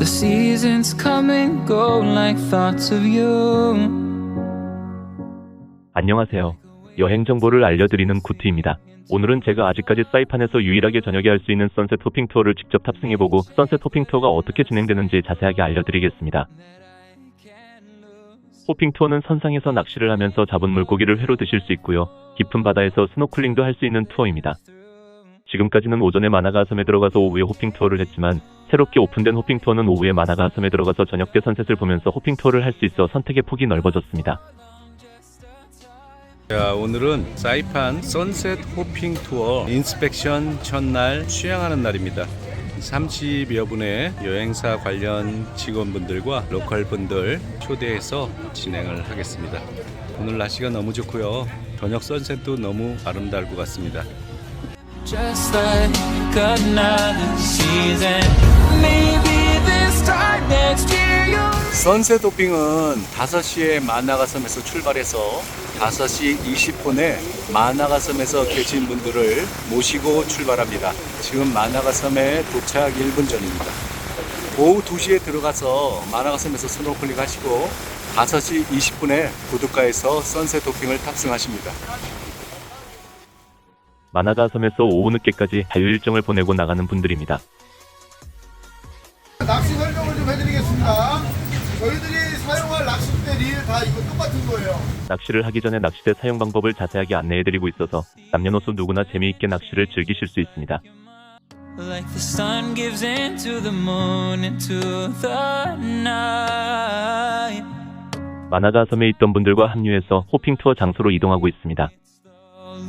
The seasons come and go like thoughts of you. 안녕하세요. 여행 정보를 알려드리는 구트입니다. 오늘은 제가 아직까지 사이판에서 유일하게 저녁에 할 수 있는 선셋 호핑 투어를 직접 탑승해보고 선셋 호핑 투어가 어떻게 진행되는지 자세하게 알려드리겠습니다. 호핑 투어는 선상에서 낚시를 하면서 잡은 물고기를 회로 드실 수 있고요. 깊은 바다에서 스노클링도 할 수 있는 투어입니다. 지금까지는 오전에 마나가 섬에 들어가서 오후에 호핑 투어를 했지만 새롭게 오픈된 호핑 투어는 오후에 마나가 섬에 들어가서 저녁 때 선셋을 보면서 호핑 투어를 할 수 있어 선택의 폭이 넓어졌습니다. 자, 오늘은 사이판 선셋 호핑 투어 인스펙션 첫날 취향하는 날입니다. 30여 분의 여행사 관련 직원분들과 로컬 분들 초대해서 진행을 하겠습니다. 오늘 날씨가 너무 좋고요. 저녁 선셋도 너무 아름다울 것 같습니다. 선셋 호핑은 5시에 마나가 섬에서 출발해서 5시 20분에 마나가 섬에서 계신 분들을 모시고 출발합니다. 지금 마나가 섬에 도착 1분 전입니다. 오후 2시에 들어가서 마나가 섬에서 스노클링 하시고 5시 20분에 구두가에서 선셋 호핑을 탑승하십니다. 마나가 섬에서 오후 늦게까지 자유 일정을 보내고 나가는 분들입니다. 낚시 설명을 좀 해드리겠습니다. 저희들이 사용할 낚싯대 릴 다 이거 똑같은 거예요. 낚시를 하기 전에 낚싯대 사용 방법을 자세하게 안내해드리고 있어서 남녀노소 누구나 재미있게 낚시를 즐기실 수 있습니다. Like the sun gives into the moon, into the night. 마나가 섬에 있던 분들과 합류해서 호핑 투어 장소로 이동하고 있습니다.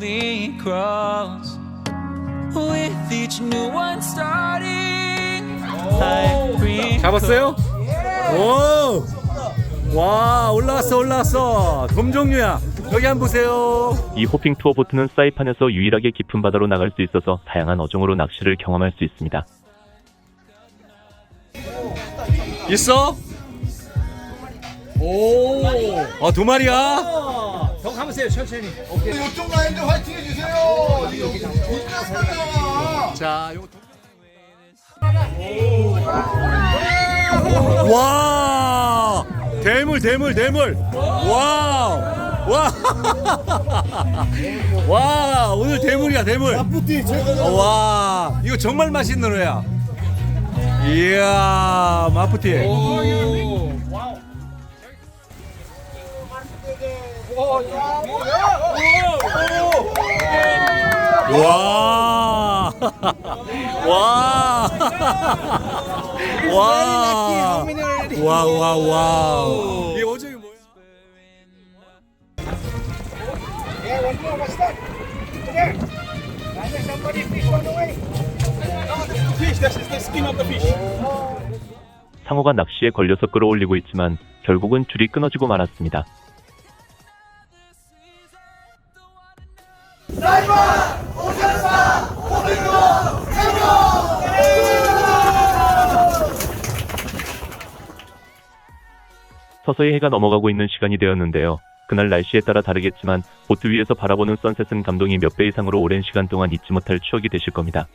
Slowly crawls with each new one starting. Green 잡았어요? 오! 와, 올라왔어, 올라왔어. 돔종류야. 여기 한번 보세요. 이 호핑 투어 보트는 사이판에서 유일하게 깊은 바다로 나갈 수 있어서 다양한 어종으로 낚시를 경험할 수 있습니다. 있어? 오, 아, 두 마리야? 이쪽 라인 좀 화이팅 해주세요. 여기 나와. 자, 요거 와! 대물, 대물, 대물. 와! 와! 와, 오늘 대물이야, 대물. 어, 와, 이거 정말 맛있는 회야. 이야, 마푸티. 와! 와! 와! 와, 와, 와. 이 어종이 뭐야? 상어가 낚시에 걸려서 끌어올리고 있지만 결국은 줄이 끊어지고 말았습니다. 서서히 해가 넘어가고 있는 시간이 되었는데요. 그날 날씨에 따라 다르겠지만 보트 위에서 바라보는 선셋은 감동이 몇 배 이상으로 오랜 시간 동안 잊지 못할 추억이 되실 겁니다.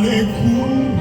나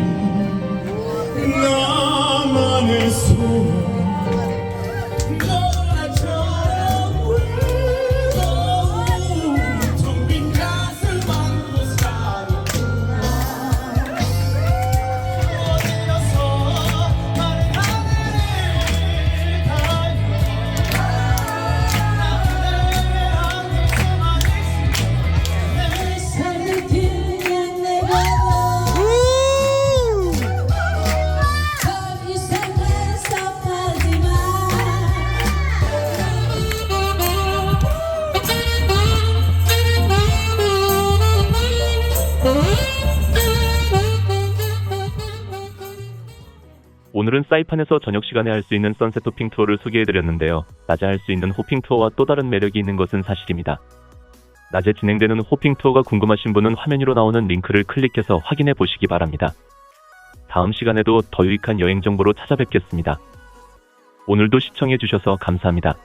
오늘은 사이판에서 저녁 시간에 할 수 있는 선셋 호핑 투어를 소개해드렸는데요. 낮에 할 수 있는 호핑 투어와 또 다른 매력이 있는 것은 사실입니다. 낮에 진행되는 호핑 투어가 궁금하신 분은 화면 위로 나오는 링크를 클릭해서 확인해 보시기 바랍니다. 다음 시간에도 더 유익한 여행 정보로 찾아뵙겠습니다. 오늘도 시청해 주셔서 감사합니다.